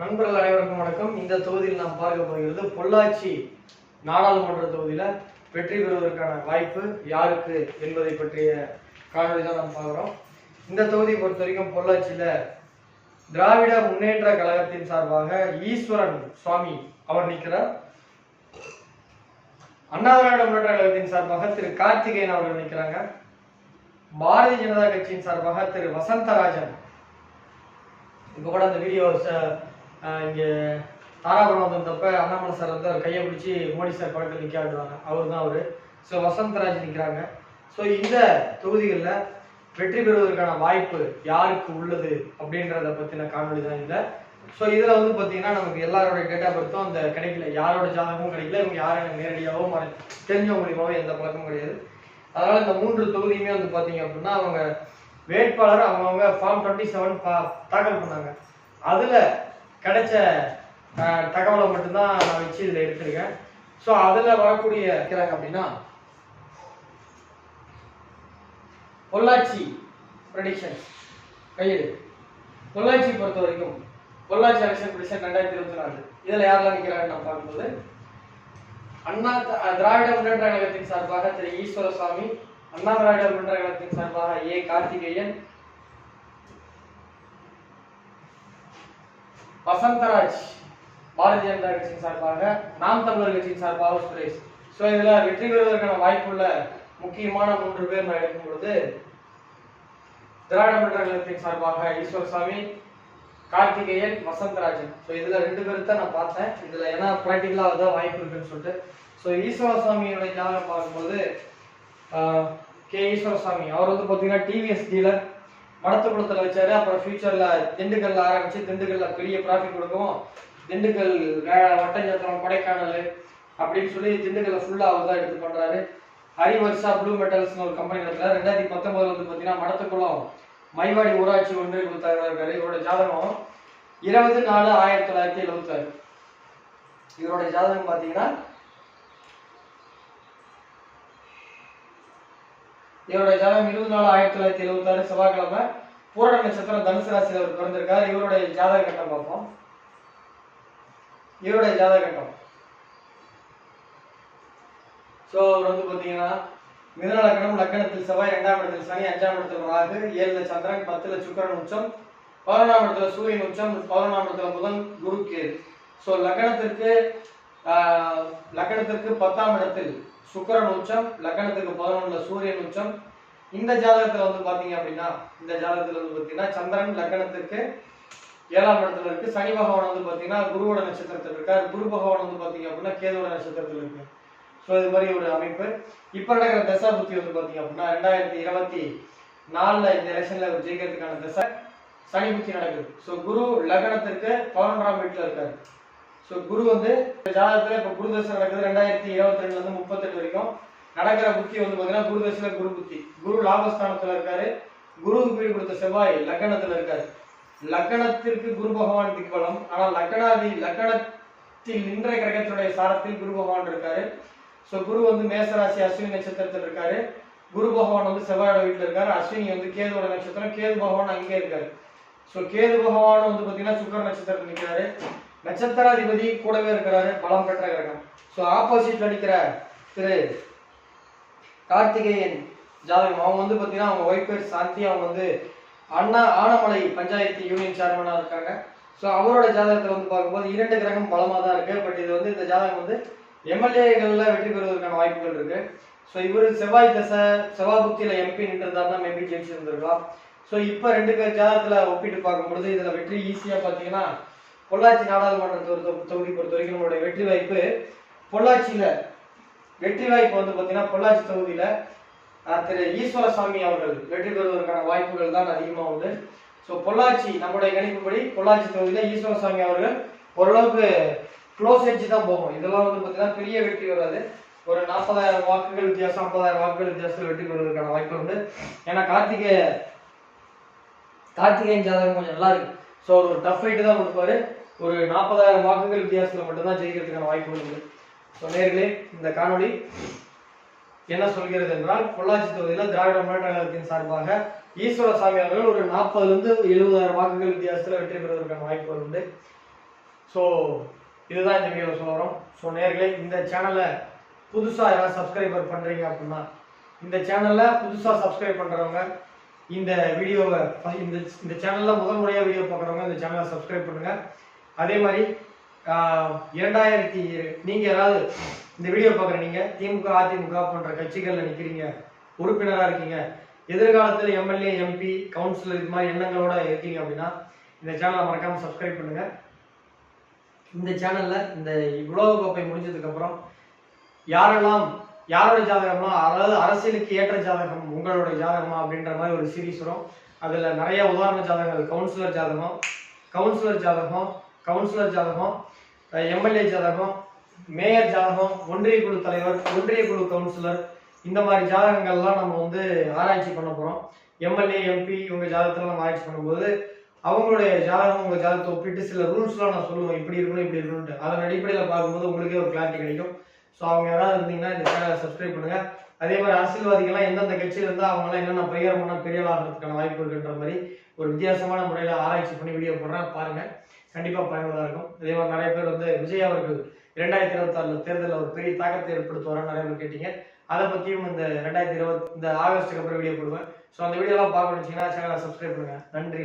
நண்பர்கள் அனைவருக்கும் வணக்கம். இந்த தொகுதியில் நாம் பார்க்க போகிறது பொள்ளாச்சி நாடாளுமன்ற தொகுதியில வெற்றி பெறுவதற்கான வாய்ப்பு யாருக்கு என்பதை பற்றிய காணொலி தான் நாம் பார்க்குறோம் இந்த தொகுதியை பொறுத்த வரைக்கும் பொள்ளாச்சியில திராவிட முன்னேற்ற கழகத்தின் சார்பாக ஈஸ்வரன் சுவாமி அவர் நிற்கிறார். அண்ணா திராவிட முன்னேற்ற கழகத்தின் சார்பாக திரு கார்த்திகேயன் அவர்கள் நிற்கிறாங்க. பாரதிய ஜனதா கட்சியின் சார்பாக திரு வசந்தராஜன். இப்போ கூட அந்த வீடியோ இங்கே தாராபுரம் வந்திருந்தப்ப அண்ணாமலை சார் வந்து அவர் கையை பிடிச்சி மோடி சார் படத்தில் நிற்க ஆடுவாங்க அவர் தான் அவர். ஸோ வசந்தராஜ் நிற்கிறாங்க ஸோ இந்த தொகுதிகளில் வெற்றி பெறுவதற்கான வாய்ப்பு யாருக்கு உள்ளது அப்படின்றத பற்றின காணொலி தான் இல்லை ஸோ இதில் வந்து பார்த்தீங்கன்னா நமக்கு எல்லாரோட டேட்டா பர்த்தும் அந்த கிடைக்கல. யாரோட ஜாதகமும் கிடைக்கல. இவங்க யாரும் நேரடியாகவும் மறை தெரிஞ்ச மூலியமாகவும் எந்த பழக்கமும் கிடையாது. அதனால் இந்த மூன்று தொகுதியுமே வந்து பார்த்தீங்க அப்படின்னா அவங்க வேட்பாளர் அவங்கவுங்க ஃபார்ம் டுவெண்ட்டி செவன் தாக்கல் பண்ணாங்க. அதில் கிடைச்ச தகவலை மட்டும்தான் நான் வச்சு இதில் எடுத்திருக்கேன். ஸோ அதில் வரக்கூடிய இருக்கிறாங்க அப்படின்னா பொள்ளாச்சி ப்ரடிக்ஷன்ஸ் கையெழு பொள்ளாச்சி பொறுத்த வரைக்கும் பொள்ளாச்சி எலெக்ஷன் ப்ரெடிக்ஷன் ரெண்டாயிரத்தி இருபத்தி நாலு. இதில் யாரெல்லாம் நிற்கிறாங்கன்னு நான் பார்க்கும்போது அண்ணா திராவிட முன்னேற்ற கழகத்தின் சார்பாக திரு ஈஸ்வரசாமி அண்ணா திராவிட முன்னேற்ற கழகத்தின் சார்பாக ஏ. கார்த்திகேயன் வசந்தராஜ் பாரதிய ஜனதா கட்சியின் சார்பாக நாம் தமிழர் கட்சியின் சார்பாக சுரேஷ். ஸோ இதில் வெற்றி பெறுவதற்கான வாய்ப்புள்ள முக்கியமான மூன்று பேர் நான் எடுக்கும் பொழுது திராவிட முன்னேற்ற கழகத்தின் சார்பாக ஈஸ்வரசாமி கார்த்திகேயன் வசந்தராஜன். ஸோ இதில் ரெண்டு பேர் தான் நான் பார்த்தேன். இதில் ஏன்னா ப்ராக்டிக்கலாக தான் வாய்ப்பு இருக்குன்னு சொல்லிட்டு. ஸோ ஈஸ்வரசாமியோட ஜாதகம் பார்க்கும்போது கே ஈஸ்வரசாமி. அவர் வந்து பார்த்தீங்கன்னா டிவிஎஸ் டீலர் மடத்துக்குளத்தில் வச்சாரு. அப்புறம் ஃபியூச்சர்ல திண்டுக்கல்ல ஆரம்பிச்சு திண்டுக்கல்ல பெரிய ப்ராஃபிட் கொடுக்கும் திண்டுக்கல் வட்டஞ்சத்திரம் கொடைக்கானல் அப்படின்னு சொல்லி திண்டுக்கல்ல ஃபுல்லா அவர் தான் எடுத்து பண்றாரு. ஹரிவர்ஷா ப்ளூ மெட்டல்ஸ்னு ஒரு கம்பெனி நடத்துறாரு. ரெண்டாயிரத்தி பத்தொன்பதுல வந்து பாத்தீங்கன்னா மடத்துக்குளம் மைவாடி ஊராட்சி ஒன்றிய தலைவராக இவரோட ஜாதகம் இருபது நாலு ஆயிரத்தி தொள்ளாயிரத்தி எழுபத்தாறு இவரோட ஜாதகம் பார்த்தீங்கன்னா இவருடைய ஜாதகம் இருபது நாலு ஆயிரத்தி தொள்ளாயிரத்தி எழுபத்தாறு செவ்வாய்க்கிழமை பூரண நட்சத்திரம் தனுசு ராசியில் அவர் பிறந்திருக்கார். இவருடைய ஜாதக கட்டம் பார்ப்போம். இவருடைய ஜாதக கட்டம். ஸோ அவர் வந்து பார்த்தீங்கன்னா மிதுன லக்கணத்தில் செவ்வாய் இரண்டாம் இடத்தில் சனி அஞ்சாம் இடத்தில் ராகு ஏழுல சந்திரன் பத்துல சுக்கரன் உச்சம் பதினொன்றாம் இடத்துல சூரியன் உச்சம் பதினொன்றாம் இடத்துல புதன் குரு கேது. ஸோ லக்கணத்திற்கு ஆஹ், பத்தாம் இடத்தில் சுக்கரன் உச்சம் லக்னத்துக்கு பதினொன்றுல சூரியன் உச்சம். இந்த ஜாதகத்துல வந்து பாத்தீங்க அப்படின்னா இந்த ஜாதகத்துல வந்து பாத்தீங்கன்னா சந்திரன் லக்னத்துக்கு ஏழாம் இடத்துல இருக்கு. சனி பகவான் வந்து பாத்தீங்கன்னா குருவோட நட்சத்திரத்தில் இருக்கார். குரு பகவான் வந்து பாத்தீங்க அப்படின்னா கேதுவோட நட்சத்திரத்தில் இருக்கு. ஸோ இது மாதிரி ஒரு அமைப்பு. இப்போ நடக்கிற தசா புத்தி வந்து பாத்தீங்க அப்படின்னா ரெண்டாயிரத்தி இருபத்தி நாலுல இந்த எலெக்ஷன்ல ஜெயிக்கிறதுக்கான தசை சனி புத்தி நடக்குது. ஸோ குரு லக்னத்திற்கு பதினொன்றாம் வீட்டுல இருக்காரு. ஸோ குரு வந்து இந்த ஜாதகத்துல இப்போ குரு தசை நடக்குது ரெண்டாயிரத்தி இருபத்தி ரெண்டுல இருந்து முப்பத்தெட்டு வரைக்கும். நடக்கிற புத்தி வந்து பாத்தீங்கன்னா குரு தசையில குரு புத்தி. குரு லாபஸ்தானத்துல இருக்காரு. குருவுக்கு வீடு கொடுத்த செவ்வாய் லக்னத்துல இருக்காரு. லக்னத்திற்கு குரு பகவான் திக்பலம் ஆனா லக்னாதி லக்னத்தில் நின்ற கிரகத்தினுடைய சாரத்தில் குரு பகவான் இருக்காரு. ஸோ குரு வந்து மேசராசி அஸ்வினி நட்சத்திரத்தில் இருக்காரு. குரு பகவான் வந்து செவ்வாயோட வீட்டுல இருக்காரு. அஸ்வினி வந்து கேதுவோட நட்சத்திரம். கேது பகவான் அங்கே இருக்காரு. ஸோ கேது பகவான் வந்து பாத்தீங்கன்னா சுக்கர நட்சத்திரத்தில் நிற்கிறாரு நட்சத்திராதிபதி கூடவே இருக்கிறாரு பலம் பெற்ற கிரகம். ஸோ ஆப்போசிட்ல நிற்கிற திரு கார்த்திகேயன் ஜாதகம். அவங்க வந்து பார்த்தீங்கன்னா அவங்க ஒய்ஃப் பேர் சாந்தி. அவங்க வந்து அண்ணா ஆனமலை பஞ்சாயத்து யூனியன் சேர்மனாக இருக்காங்க. ஸோ அவரோட ஜாதகத்தில் வந்து பார்க்கும்போது இரண்டு கிரகம் பலமாக தான் இருக்குது பட் இது வந்து இந்த ஜாதகம் வந்து எம்எல்ஏகளில் வெற்றி பெறுவதற்கான வாய்ப்புகள் இருக்குது ஸோ இவர் செவ்வாய் தசை செவ்வாய் புத்தியில் எம்பி நின்றிருந்தாருன்னா மேபி ஜெயிச்சிருந்திருக்கலாம். ஸோ இப்போ ரெண்டு பேர் ஜாதகத்தில் ஒப்பிட்டு பார்க்கும்பொழுது இதில் வெற்றி ஈஸியாக பார்த்தீங்கன்னா பொள்ளாச்சி நாடாளுமன்ற தொகுதி பொறுத்த வரைக்கும் நம்மளுடைய வெற்றி வாய்ப்பு பொள்ளாச்சியில். வெற்றி வாய்ப்பு வந்து பார்த்தீங்கன்னா பொள்ளாச்சி தொகுதியில் அஹ், திரு ஈஸ்வரசாமி அவர்கள் வெற்றி பெறுவதற்கான வாய்ப்புகள் தான் அதிகமாக உண்டு. ஸோ பொள்ளாச்சி நம்முடைய கணிப்புப்படி பொள்ளாச்சி தொகுதியில் ஈஸ்வரசாமி அவர்கள் ஓரளவுக்கு க்ளோஸ் எட்ஜ் தான் போகும். இதெல்லாம் வந்து பார்த்தீங்கன்னா பெரிய வெற்றி வராது. ஒரு நாற்பதாயிரம் வாக்குகள் வித்தியாசம் ஐம்பதாயிரம் வாக்குகள் வித்தியாசத்தில் வெற்றி பெறுவதற்கான வாய்ப்பு உண்டு. ஏன்னா கார்த்திகே கார்த்திகேயன் ஜாதகம் கொஞ்சம் நல்லா இருக்கு. ஸோ ஒரு டஃப் ஃபைட்டு தான் கொடுப்பாரு. ஒரு நாற்பதாயிரம் வாக்குகள் வித்தியாசத்தில் மட்டும்தான் ஜெயிக்கிறதுக்கான வாய்ப்புகள் உண்டு ஸோ நேர்களே இந்த காணொளி என்ன சொல்கிறது என்றால் பொள்ளாச்சி தொகுதியில் திராவிட முன்னேற்ற கழகத்தின் சார்பாக ஈஸ்வரசாமி அவர்கள் ஒரு நாற்பதுலேருந்து எழுபதாயிரம் வாக்குகள் வித்தியாசத்தில் வெற்றி பெறுவதற்கான வாய்ப்புகள் உண்டு. ஸோ இதுதான் இந்த வீடியோவில் சொல்ல வரோம். ஸோ நேர்களே இந்த சேனலை புதுசாக யாராவது சப்ஸ்கிரைபர் பண்ணுறீங்க அப்படின்னா இந்த சேனலில் புதுசாக சப்ஸ்கிரைப் பண்ணுறவங்க இந்த வீடியோவை இந்த இந்த சேனலில் முதல் முறையாக வீடியோ பார்க்குறவங்க இந்த சேனலை சப்ஸ்கிரைப் பண்ணுங்கள் அதே மாதிரி இரண்டாயிரத்தி நீங்கள் ஏதாவது இந்த வீடியோ பார்க்குற நீங்கள் திமுக அதிமுக போன்ற கட்சிகளில் நிற்கிறீங்க உறுப்பினராக இருக்கீங்க எதிர்காலத்தில் எம்எல்ஏ எம்பி கவுன்சிலர் இது மாதிரி எண்ணங்களோட இருக்கீங்க அப்படின்னா இந்த சேனலை மறக்காமல் சப்ஸ்கிரைப் பண்ணுங்கள் இந்த சேனலில் இந்த உலக கோப்பை முடிஞ்சதுக்கப்புறம் யாரெல்லாம் யாரோட ஜாதகமா அதாவது அரசியலுக்கு ஏற்ற ஜாதகம் உங்களோட ஜாதகமா அப்படின்ற மாதிரி ஒரு சீரீஸ் வரும். அதில் நிறைய உதாரண ஜாதகங்கள் கவுன்சிலர் ஜாதகம் கவுன்சிலர் ஜாதகம் கவுன்சிலர் ஜாதகம் எம்எல்ஏ ஜாதகம் மேயர் ஜாதகம் ஒன்றிய குழு தலைவர் ஒன்றிய குழு கவுன்சிலர் இந்த மாதிரி ஜாதகங்கள்லாம் நம்ம வந்து ஆராய்ச்சி பண்ண போகிறோம் எம்எல்ஏ எம்பி இவங்க ஜாதகத்தில் நம்ம ஆராய்ச்சி பண்ணும்போது அவங்களுடைய ஜாதகம் உங்கள் ஜாதகத்தை ஒப்பிட்டு சில ரூல்ஸ்லாம் நான் சொல்லுவேன். இப்படி இருக்கணும் இப்படி இருக்கணும்ட்டு அதன் அடிப்படையில் பார்க்கும்போது உங்களுக்கே ஒரு கிளாரிட்டி கிடைக்கும். ஸோ அவங்க யாராவது இருந்தீங்கன்னா இந்த சேனலை சப்ஸ்கிரைப் பண்ணுங்க. அதே மாதிரி அரசியல்வாதிகள்லாம் எந்தெந்த கட்சியில் இருந்தால் அவங்களாம் என்னென்ன பரிகாரம் பண்ணால் பெரிய ஆகிறதுக்கான வாய்ப்பு இருக்குன்ற மாதிரி ஒரு வித்தியாசமான முறையில் ஆராய்ச்சி பண்ணி வீடியோ போடுறேன். பாருங்க. கண்டிப்பாக பயனுள்ளதாக இருக்கும். அதே மாதிரி நிறைய பேர் வந்து விஜய் அவர்கள் இரண்டாயிரத்தி இருபத்தாறுல தேர்தலில் ஒரு பெரிய தாக்கத்தை ஏற்படுத்துவாரான்னு நிறைய பேர் கேட்டீங்க. அதை பற்றியும் இந்த ரெண்டாயிரத்தி இருபத் இந்த ஆகஸ்ட்டுக்கு அப்புறம் வீடியோ போடுவேன். ஸோ அந்த வீடியோலாம் பார்க்கணுச்சிங்கன்னா சேனலை சப்ஸ்கிரைப் பண்ணுங்க. நன்றி.